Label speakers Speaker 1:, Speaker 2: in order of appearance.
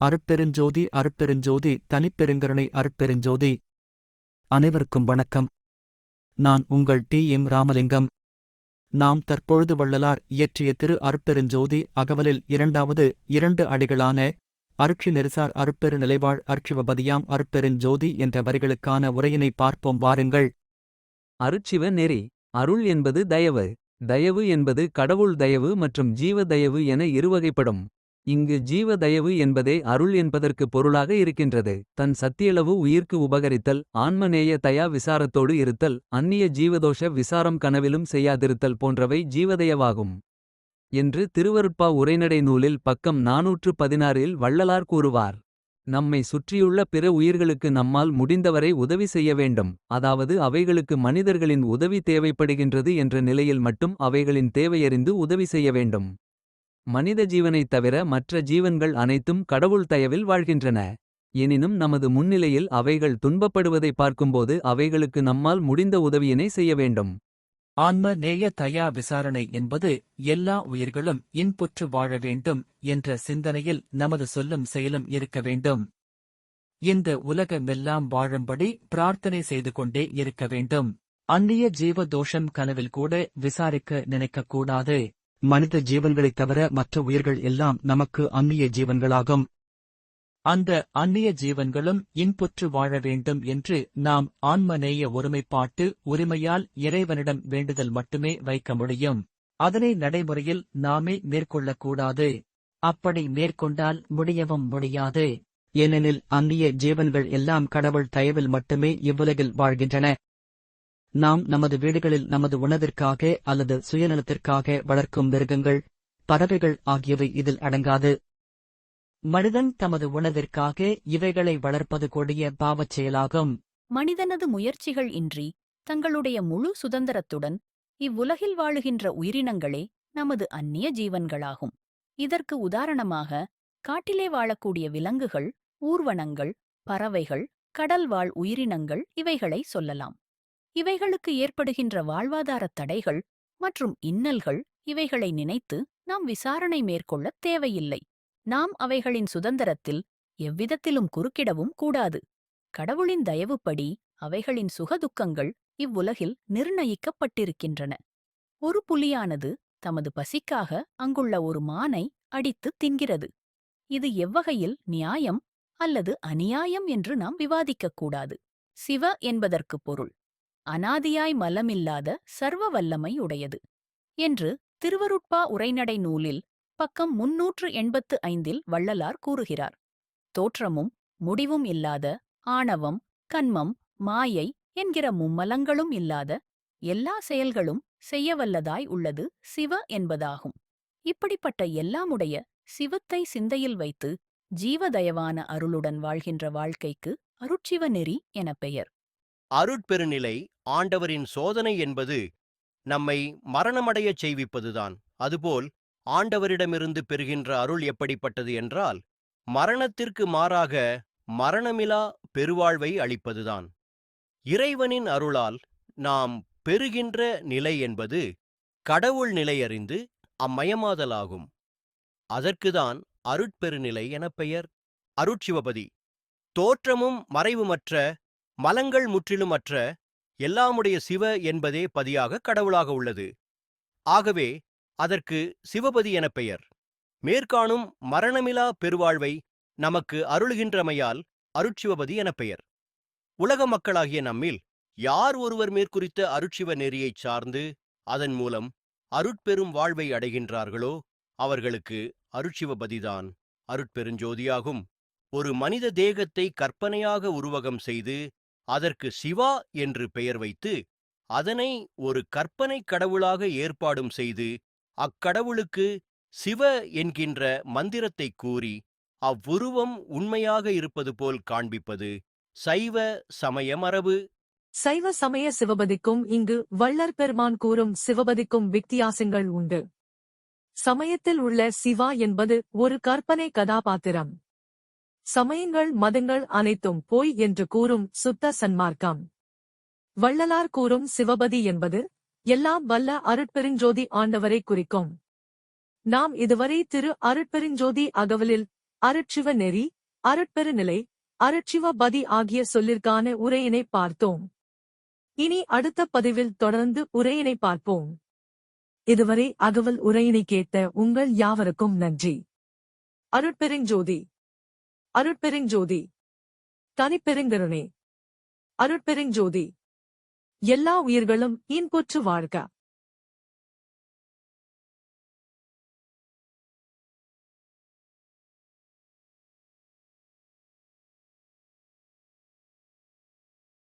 Speaker 1: அருட்பெருஞ்சோதி அருட்பெருஞ்சோதி தனிப்பெருங்கருணை அருட்பெருஞ்சோதி. அனைவருக்கும் வணக்கம். நான் உங்கள் டி. எம். ராமலிங்கம். நாம் தற்பொழுது வள்ளலார் இயற்றிய திரு அருட்பெருஞ்சோதி அகவலில் இரண்டாவது இரண்டு அடிகளான அருட்சி நெரிசார் அருட்பெரு நிலைவாழ் அருட்சிவபதியாம் அருட்பெருஞ்சோதி என்ற வரிகளுக்கான உரையினை பார்ப்போம் வாருங்கள்.
Speaker 2: அருட்சிவ நெறி அருள் என்பது தயவு தயவு என்பது கடவுள் தயவு மற்றும் ஜீவ தயவு என இருவகைப்படும். இங்கு ஜீவ தயவு என்பதே அருள் என்பதற்கு பொருளாக இருக்கின்றது. தன் சத்தியளவு உயிர்க்கு உபகரித்தல் ஆன்மநேய தயா விசாரத்தோடு இருத்தல் அந்நிய ஜீவதோஷ விசாரம் கனவிலும் செய்யாதிருத்தல் போன்றவை ஜீவதயவாகும். என்று திருவருட்பா உரைநடை நூலில் பக்கம் நாநூற்று பதினாறில் வள்ளலார் கூறுவார். நம்மை சுற்றியுள்ள பிற உயிர்களுக்கு நம்மால் முடிந்தவரை உதவி செய்ய வேண்டும். அதாவது அவைகளுக்கு மனிதர்களின் உதவி தேவைப்படுகின்றது என்ற நிலையில் மட்டும் அவைகளின் தேவையறிந்து உதவி செய்ய வேண்டும். மனித ஜீவனைத் தவிர மற்ற ஜீவன்கள் அனைத்தும் கடவுள் தயவில் வாழ்கின்றன. எனினும் நமது முன்னிலையில் அவைகள் துன்பப்படுவதை பார்க்கும்போது அவைகளுக்கு நம்மால் முடிந்த உதவியினை செய்ய வேண்டும்.
Speaker 3: ஆன்ம நேய தயா விசாரணை என்பது எல்லா உயிர்களும் இன்புற்று வாழ வேண்டும் என்ற சிந்தனையில் நமது சொல்லும் செயலும் இருக்க வேண்டும். இந்த உலகமெல்லாம் வாழும்படி பிரார்த்தனை செய்து கொண்டே இருக்க வேண்டும். அந்நிய ஜீவ தோஷம் கனவில் கூட விசாரிக்க நினைக்கக்கூடாது
Speaker 1: மனித ஜீவன்களைத் தவிர மற்ற உயிர்கள் எல்லாம் நமக்கு அந்நிய ஜீவன்களாகும்.
Speaker 3: அந்த அந்நிய ஜீவன்களும் இன்புற்று வாழ வேண்டும் என்று நாம் ஆன்மநேய ஒருமைப்பாட்டு உரிமையால் இறைவனிடம் வேண்டுதல் மட்டுமே வைக்க முடியும். அதனை நடைமுறையில் நாமே மேற்கொள்ளக்கூடாது. அப்படி மேற்கொண்டால் முடியவும் முடியாது.
Speaker 1: ஏனெனில் அந்நிய ஜீவன்கள் எல்லாம் கடவுள் தயவில் மட்டுமே இவ்வுலகில் வாழ்கின்றன. நாம் நமது வீடுகளில் நமது உணவிற்காக அல்லது சுயநலத்திற்காக வளர்க்கும் மிருகங்கள் பறவைகள் ஆகியவை இதில் அடங்காது.
Speaker 3: மனிதன் தமது உணவிற்காக இவைகளை வளர்ப்பது கொடிய பாவச் செயலாகும்.
Speaker 4: மனிதனது முயற்சிகள் இன்றி தங்களுடைய முழு சுதந்திரத்துடன் இவ்வுலகில் வாழுகின்ற உயிரினங்களே நமது அந்நிய ஜீவன்களாகும். இதற்கு உதாரணமாக காட்டிலே வாழக்கூடிய விலங்குகள் ஊர்வனங்கள் பறவைகள் கடல்வாழ் உயிரினங்கள் இவைகளை சொல்லலாம். இவைகளுக்கு ஏற்படுகின்ற வாழ்வாதாரத் தடைகள் மற்றும் இன்னல்கள் இவைகளை நினைத்து நாம் விசாரணை மேற்கொள்ளத் தேவையில்லை. நாம் அவைகளின் சுதந்திரத்தில் எவ்விதத்திலும் குறுக்கிடவும் கூடாது. கடவுளின் தயவுப்படி அவைகளின் சுகதுக்கங்கள் இவ்வுலகில் நிர்ணயிக்கப்பட்டிருக்கின்றன. ஒரு புலியானது தமது பசிக்காக அங்குள்ள ஒரு மானை அடித்துத் தின்கிறது. இது எவ்வகையில் நியாயம் அல்லது அநியாயம் என்று நாம் விவாதிக்கக் கூடாது. சிவ என்பதற்குப் பொருள். அனாதியாய் மலமில்லாத சர்வ வல்லமை உடையது என்று திருவருட்பா உரைநடை நூலில் பக்கம் முன்னூற்று எண்பத்து ஐந்தில் வள்ளலார் கூறுகிறார். தோற்றமும் முடிவும் இல்லாத ஆணவம் கன்மம் மாயை என்கிற மும்மலங்களும் இல்லாத எல்லா செயல்களும் செய்யவல்லதாய் உள்ளது சிவ என்பதாகும். இப்படிப்பட்ட எல்லாமுடைய சிவத்தை சிந்தையில் வைத்து ஜீவதயவான அருளுடன் வாழ்கின்ற வாழ்க்கைக்கு அருட்சிவ நெறி எனப் பெயர்.
Speaker 5: அருட்பெருநிலை ஆண்டவரின் சோதனை என்பது நம்மை மரணமடையச் செய்விப்பதுதான். அதுபோல் ஆண்டவரிடமிருந்து பெறுகின்ற அருள் எப்படிப்பட்டது என்றால் மரணத்திற்கு மாறாக மரணமிலா பெருவாழ்வை அளிப்பதுதான். இறைவனின் அருளால் நாம் பெறுகின்ற நிலை என்பது கடவுள் நிலையறிந்து அம்மயமாதலாகும். அதற்குதான் அருட்பெருநிலை எனப் பெயர். அருட்சிவபதி தோற்றமும் மறைவுமற்ற மலங்கள் முற்றிலுமற்ற எல்லாமுடைய சிவ என்பதே பதியாக கடவுளாக உள்ளது. ஆகவே அதற்கு சிவபதி எனப் பெயர். மேற்காணும் மரணமிலா பெருவாழ்வை நமக்கு அருளுகின்றமையால் அருட்சிவபதி எனப் பெயர். உலக மக்களாகிய நம்மில் யார் ஒருவர் மேற்குறித்த அருட்சிவ நெறியைச் சார்ந்து அதன் மூலம் அருட்பெரும் வாழ்வை அடைகின்றார்களோ அவர்களுக்கு அருட்சிவபதிதான். அருட்பெருஞ்சோதியாகும். ஒரு மனித தேகத்தை கற்பனையாக உருவகம் செய்து அதற்கு சிவா என்று பெயர் வைத்து அதனை ஒரு கற்பனை கடவுளாக ஏற்பாடும் செய்து அக்கடவுளுக்கு சிவ என்கின்ற மந்திரத்தைக் கூறி அவ்வுருவம் உண்மையாக இருப்பது போல் காண்பிப்பது சைவ சமய மரபு
Speaker 6: சைவ சமய சிவபதிக்கும் இங்கு வள்ளர் பெருமான் கூறும் சிவபதிக்கும் வித்தியாசங்கள் உண்டு. சமயத்தில் உள்ள சிவா என்பது ஒரு கற்பனை கதாபாத்திரம். சமயங்கள் மதங்கள் அனைத்தும் போய் என்று கூறும் சுத்த சன்மார்க்கம். வள்ளலார் கூறும் சிவபதி என்பது எல்லாம் வல்ல அருட்பெருஞ்சோதி ஆண்டவரை குறிக்கும். நாம் இதுவரை திரு அருட்பெருஞ்சோதி அகவலில் அருட்சிவ நெறி அருட்பெருநிலை அருட்சிவபதி ஆகிய சொல்லிற்கான உரையினை பார்த்தோம். இனி அடுத்த பதிவில் தொடர்ந்து உரையினை பார்ப்போம். இதுவரை அகவல் உரையினை கேட்ட உங்கள் யாவருக்கும் நன்றி. அருட்பெருஞ்சோதி அருட்பெருஞ்சோதி. தனிப்பெருங்கருணே அருட்பெருஞ்சோதி. எல்லா உயிர்களும் இன்புற்று வாழ்க.